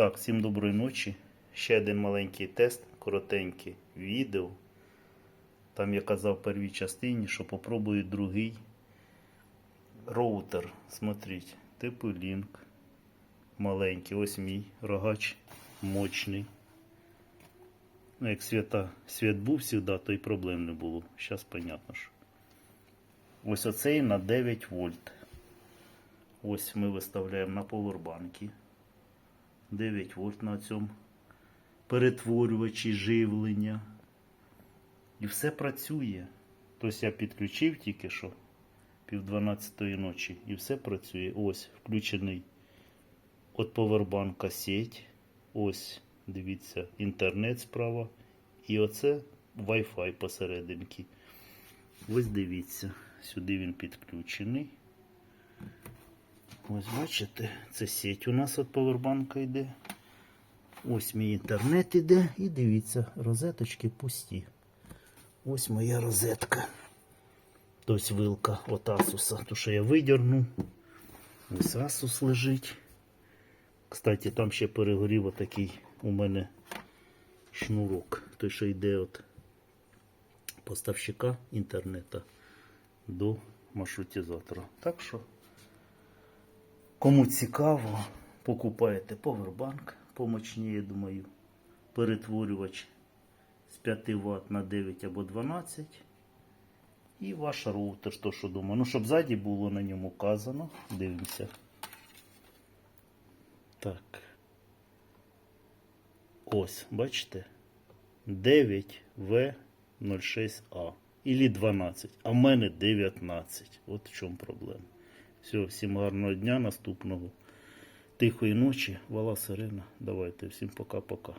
Так, всім доброї ночі. Ще один маленький тест, коротеньке відео. Там я казав в первій частині, що попробую другий роутер. Смотрите, типу Link. Маленький, ось мій рогач мощний. Ну, як свята, світ був завжди, то й проблем не було. Зараз понятно що. Ось оцей на 9 вольт. Ось ми виставляємо на повербанки. 9 вольт на цьому перетворювачі живлення. І все працює. Тобто я підключив тільки що пів 12 ночі і все працює. Ось включений від повербанка сеть. Ось, дивіться, інтернет справа. І оце Wi-Fi посерединки. Ось дивіться, сюди він підключений. Ось бачите, це сеть у нас від повербанка йде. Ось мій інтернет іде. І дивіться, розеточки пусті. Ось моя розетка. Тобто вилка от Asus. То, що я видерну. Ось Asus лежить. Кстати, там ще перегорів отакий у мене шнурок. Той, що йде від поставщика інтернету до маршрутизатора. Так що. Кому цікаво, покупаєте повербанк помощніше, думаю, перетворювач з 5 Вт на 9 або 12. І ваш роутер, то що думаю. Ну, щоб ззаді було на ньому вказано. Дивимося. Так. Ось, бачите? 9В06А. Ілі 12. А в мене 19. От в чому проблема. Все, всім гарного дня наступного. Тихої ночі, вала сирена. Давайте, всім пока-пока.